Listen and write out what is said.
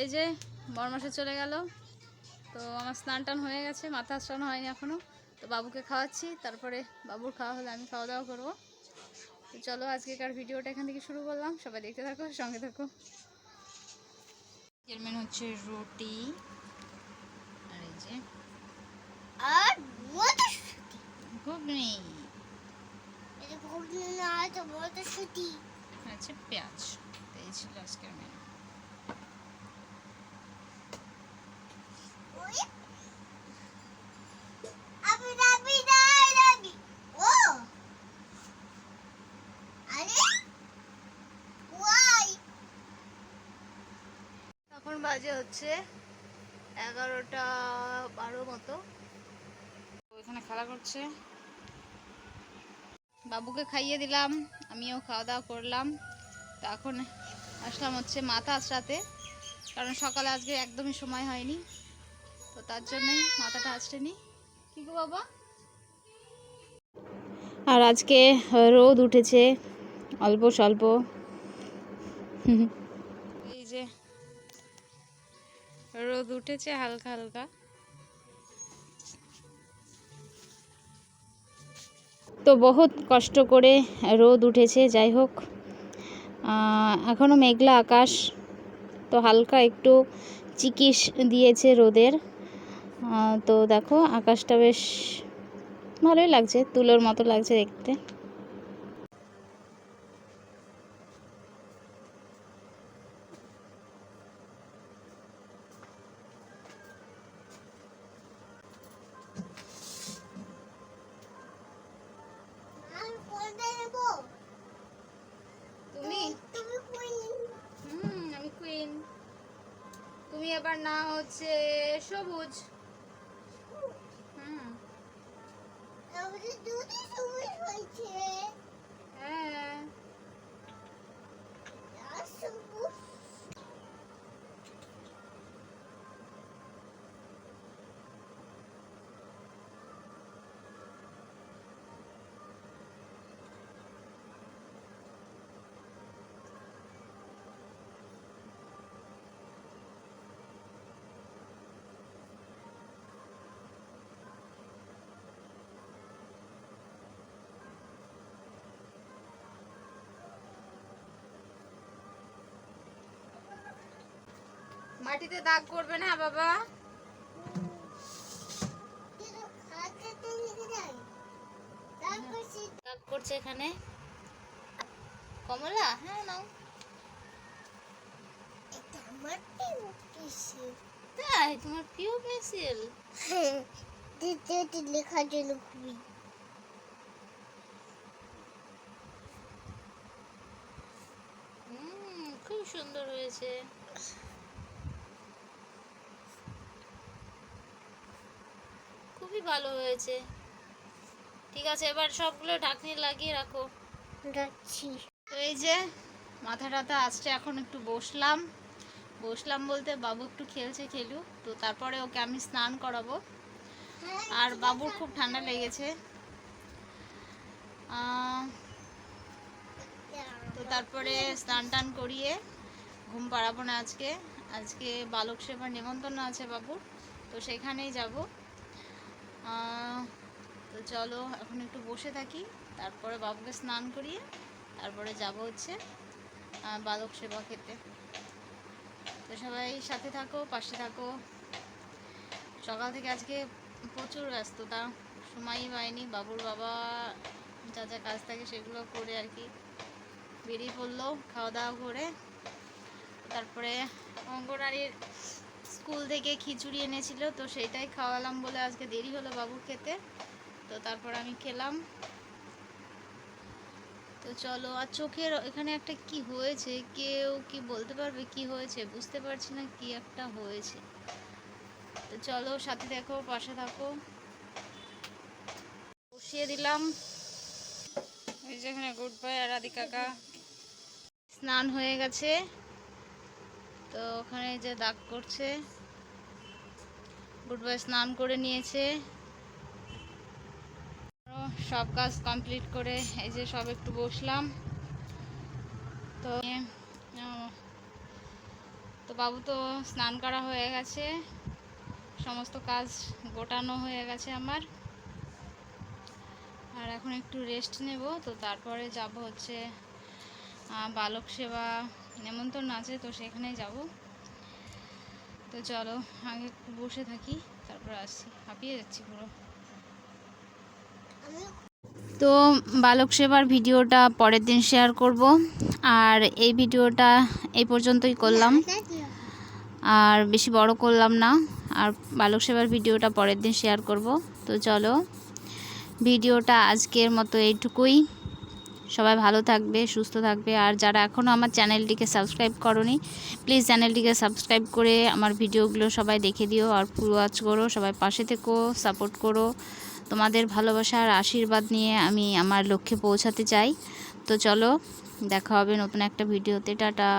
এই যে বরমাসে চলে গেল। তো আমার স্নান টান হয়ে গেছে মাথা স্নান হয়নি এখনও তো বাবুকে খাওয়াচ্ছি তারপরে বাবুর খাওয়া হলে আমি খাওয়া দাওয়া করব। তো চলো আজকেকার ভিডিওটা এখান থেকে শুরু করলাম। সবাই দেখতে থাকো সঙ্গে থাকো। এর মেন হচ্ছে রুটি। আর এই যে আর ঘুগনি। ঘুগনি না তো মটরশুঁটি আছে পেঁয়াজ তো এই ছিল আজকের মেনু ওই আবি রাবি রাই রাবি ও আরে ওয়াই এখন বাজে হচ্ছে এগারোটা বারো মতো। ওইখানে খেলা করছে। বাবুকে খাইয়ে দিলাম আমিও খাওয়া দাওয়া করলাম। তো এখন আসলাম হচ্ছে মাথা আঁচড়াতে কারণ সকালে আজকে একদমই সময় হয়নি। তো তার জন্যই মাথাটা আঁচড়ে নি কি গো বাবা? আর আজকে রোদ উঠেছে অল্প স্বল্প। এই যে রোদ উঠেছে হালকা হালকা। তো বহুত কষ্ট করে রোদ উঠেছে যাই হোক। আহ, এখনও মেঘলা আকাশ তো হালকা একটু চিকিস দিয়েছে রোদের। তো দেখো আকাশটা বেশ ভালোই লাগছে তুলোর মতো লাগছে দেখতে আমি কোনটা নেব তুমি তুমি কোন হুম আমি কুইন তুমি এবার না হচ্ছে সবুজ। হুম। সবুজ হয়েছে। হ্যাঁ আর সবুজ মাটিতে দাগ করবে না, বাবা? দাগ করছে এখানে। কমলা হ্যাঁ নাও। তাই, তোমার প্রিয় পেন্সিল। লেখার জন্য খুবই খুব সুন্দর হয়েছে। খুবই ভালো হয়েছে। ঠিক আছে এবার সবগুলো ঢাকনি লাগিয়ে রাখো। তো এই যে মাথা টাথা আসছে এখন একটু বসলাম। বসলাম বলতে বাবু একটু খেলছে খেলুক তো তারপরে ওকে আমি স্নান করাবো। আর বাবুর খুব ঠান্ডা লেগেছে। তো তারপরে স্নান টান করিয়ে ঘুম পাড়াবো না আজকে। আজকে বালক সেবার নিমন্ত্রণ আছে বাবুর তো সেখানেই যাব। তো চলো, এখন একটু বসে থাকি। তারপরে বাবুকে স্নান করিয়ে তারপরে যাব হচ্ছে বালক সেবা খেতে। তো সবাই সাথে থাকো, পাশে থাকো। সকাল থেকে আজকে প্রচুর ব্যস্ততা, সময়ই পাইনি। বাবুর বাবা যা যা কাজ থাকে সেগুলো করে আর কি বেরিয়ে পড়ল খাওয়া দাওয়া করে। তারপরে অঙ্গনারীর স্কুল থেকে খিচুড়ি এনেছিল, তো সেইটাই খাওয়ালাম বলে আজকে দেরি হলো বাবু খেতে। তো তারপর আমি খেলাম। তো চলো, আর চোখের এখানে একটা কি হয়েছে? কেউ কি বলতে পারবে কি হয়েছে? বুঝতে পারছি না কি একটা হয়েছে। তো চলো, সাথে দেখো, পাশে থাকো। বসিয়ে দিলাম। এই যেখানে গুড বাই আর আদি কাকা স্নান হয়ে গেছে। তো ওখানে যে দাগ করছে। গুড স্নান করে নিয়েছে। সব কাজ কমপ্লিট করে এই যে সব একটু বসলাম। তো তো বাবু তো স্নান করা হয়ে গেছে। সমস্ত কাজ গোটানো হয়ে গেছে আমার। আর এখন একটু রেস্ট নেব, তো তারপরে যাব হচ্ছে বালক সেবা নেমন্তন্ন আছে তো সেখানেই যাব। তো চলো, আগে একটু বসে থাকি, তারপর আসছি। হাঁপিয়ে যাচ্ছি পুরো। তো বালক সেবার ভিডিওটা পরের দিন শেয়ার করব। আর এই ভিডিওটা এই পর্যন্তই করলাম। আর বেশি বড় করলাম না, আর বালক সেবার ভিডিওটা পরের দিন শেয়ার করব। তো চলো, ভিডিওটা আজকের মতো এইটুকুই। সবাই ভালো থাকবে, সুস্থ থাকবে। আর যারা এখনও আমার চ্যানেলটিকে সাবস্ক্রাইব করনি প্লিজ চ্যানেলটিকে সাবস্ক্রাইব করে আমার ভিডিওগুলো সবাই দেখে দিও। আর পুরো ওয়াচ করো, সবাই পাশে থেকো সাপোর্ট করো। তোমাদের ভালোবাসা আর আশীর্বাদ নিয়ে আমি আমার লক্ষ্যে পৌঁছাতে চাই। তো চলো, দেখা হবে নতুন একটা ভিডিওতে। টাটা।